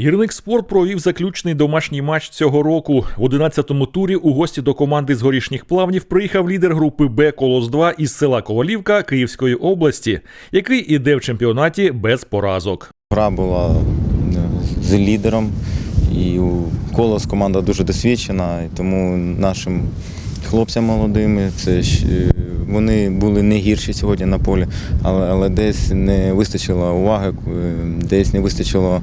Гірник спорт провів заключний домашній матч цього року. В 11-му турі у гості до команди з горішніх плавнів приїхав лідер групи Б Колос 2 із села Ковалівка Київської області, який іде в чемпіонаті без поразок. Гра була е, з лідером, і у колос команда дуже досвідчена, і тому нашим хлопцям молодими це е, вони були не гірші сьогодні на полі, але, але десь не вистачило уваги, е, десь не вистачило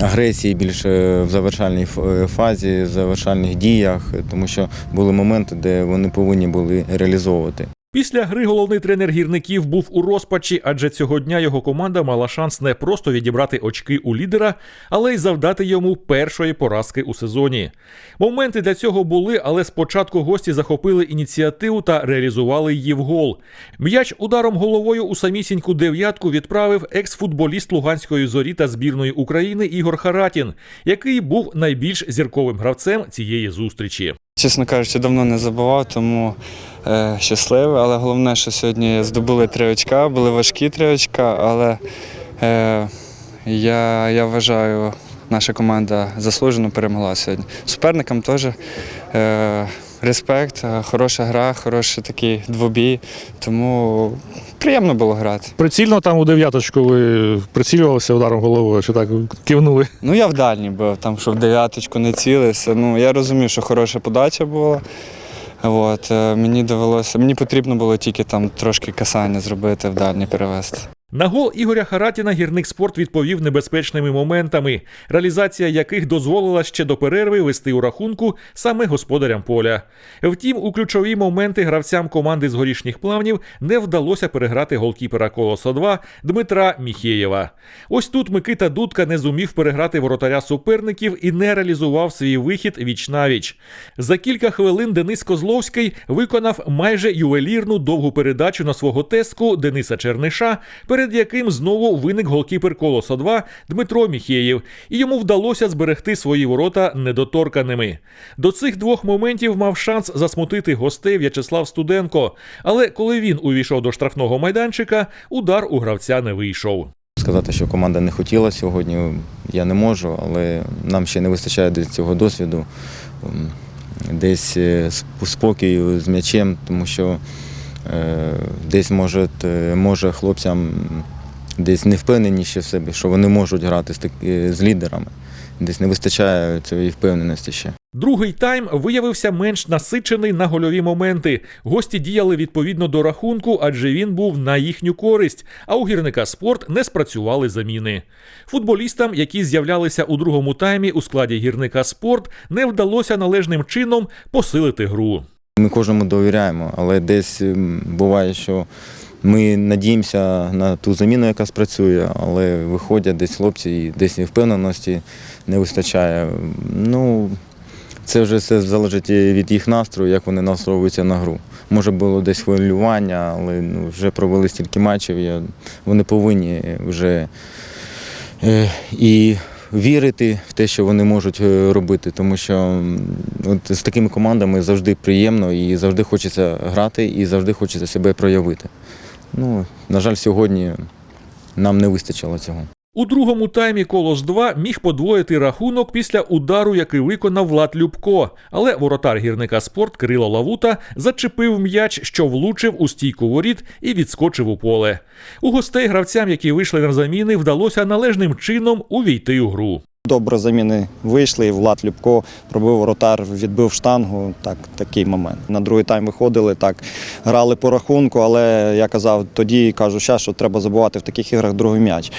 агресії більше в завершальній е, фазі, в завершальних діях, тому що були моменти, де вони повинні були реалізовувати. Після гри головний тренер гірників був у розпачі, адже цього дня його команда мала шанс не просто відібрати очки у лідера, але й завдати йому першої поразки у сезоні. Моменти для цього були, але спочатку гості захопили ініціативу та реалізували її в гол. М'яч ударом головою у самісіньку дев'ятку відправив екс-футболіст Луганської зорі та збірної України Ігор Харатін, який був найбільш зірковим гравцем цієї зустрічі. Чесно кажучи, давно не забував, тому е, щасливий. Але головне, що сьогодні здобули три очка, були важкі три очка, але е, я, я вважаю, наша команда заслужено перемогла сьогодні. Суперникам теж е, респект, е, хороша гра, хороший такий двобій, тому приємно було грати. Прицільно там у дев'яточку ви прицілювалися ударом головою, чи так кивнули? Ну, я в дальній був, там, що в дев'яточку не цілився. Ну, я розумів, що хороша подача була. От, е, мені довелося, мені потрібно було тільки там трошки касання зробити, в дальній перевести. На гол Ігоря Харатіна гірник спорт відповів небезпечними моментами, реалізація яких дозволила ще до перерви вести у рахунку саме господарям поля. Втім, у ключові моменти гравцям команди з горішніх плавнів не вдалося переграти голкіпера Колоса 2 Дмитра Міхєєва. Ось тут Микита Дудка не зумів переграти воротаря суперників і не реалізував свій вихід віч-навіч. За кілька хвилин Денис Козловський виконав майже ювелірну довгу передачу на свого теску Дениса Черниша, перед яким знову виник голкіпер Колоса 2 Дмитро Міхєєв, і йому вдалося зберегти свої ворота недоторканими. До цих двох моментів мав шанс засмутити гостей В'ячеслав Студенко, але коли він увійшов до штрафного майданчика, удар у гравця не вийшов. Сказати, що команда не хотіла сьогодні, я не можу, але нам ще не вистачає десь цього досвіду, десь е, сп- спокою з м'ячем, тому що десь може, може хлопцям десь не впевнені ще в собі, що вони можуть грати з, так- е, з лідерами. Десь не вистачає цієї впевненості ще. Другий тайм виявився менш насичений на гольові моменти. Гості діяли відповідно до рахунку, адже він був на їхню користь. А у гірника спорт не спрацювали заміни. Футболістам, які з'являлися у другому таймі у складі гірника спорт, не вдалося належним чином посилити гру. Ми кожному довіряємо, але десь буває, що ми надіємося на ту заміну, яка спрацює, але виходять десь хлопці і десь впевненості не вистачає. Ну, це вже все залежить від їх настрою, як вони настроюються на гру. Може було десь хвилювання, але ну, вже провели стільки матчів, я, вони повинні вже е, і вірити в те, що вони можуть е, робити, тому що от з такими командами завжди приємно і завжди хочеться грати, і завжди хочеться себе проявити. Ну, на жаль, сьогодні нам не вистачило цього. У другому таймі Колос 2 міг подвоїти рахунок після удару, який виконав Влад Любко. Але воротар гірника спорт Кирило Лавута зачепив м'яч, що влучив у стійку воріт і відскочив у поле. У гостей гравцям, які вийшли на заміни, вдалося належним чином увійти у гру. Добре заміни вийшли, і Влад Любко пробив воротар, відбив штангу. Так, такий момент. На другий тайм виходили, так, грали по рахунку, але я казав тоді, кажу зараз, що треба забувати в таких іграх другий м'яч.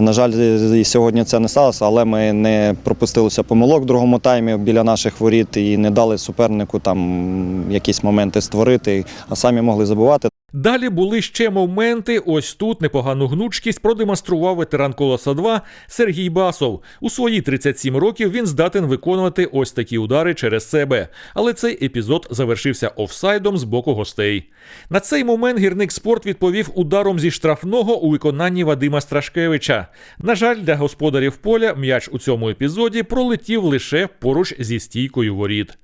На жаль, і сьогодні це не сталося, але ми не пропустилися помилок в другому таймі біля наших воріт і не дали супернику там якісь моменти створити, а самі могли забувати. Далі були ще моменти. Ось тут непогану гнучкість продемонстрував ветеран Колоса 2 Сергій Басов. У свої 37 років він здатен виконувати ось такі удари через себе. Але цей епізод завершився офсайдом з боку гостей. На цей момент гірник спорт відповів ударом зі штрафного у виконанні Вадима Страшкевича. На жаль, для господарів поля м'яч у цьому епізоді пролетів лише поруч зі стійкою воріт.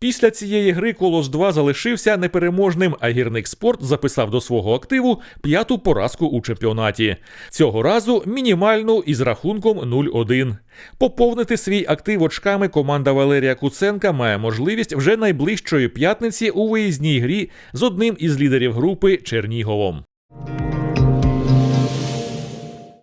Після цієї гри Колос 2 залишився непереможним, а гірник спорт записав записав до свого активу п'яту поразку у чемпіонаті. Цього разу мінімальну із рахунком 0-1. Поповнити свій актив очками команда Валерія Куценка має можливість вже найближчої п'ятниці у виїзній грі з одним із лідерів групи Черніговом.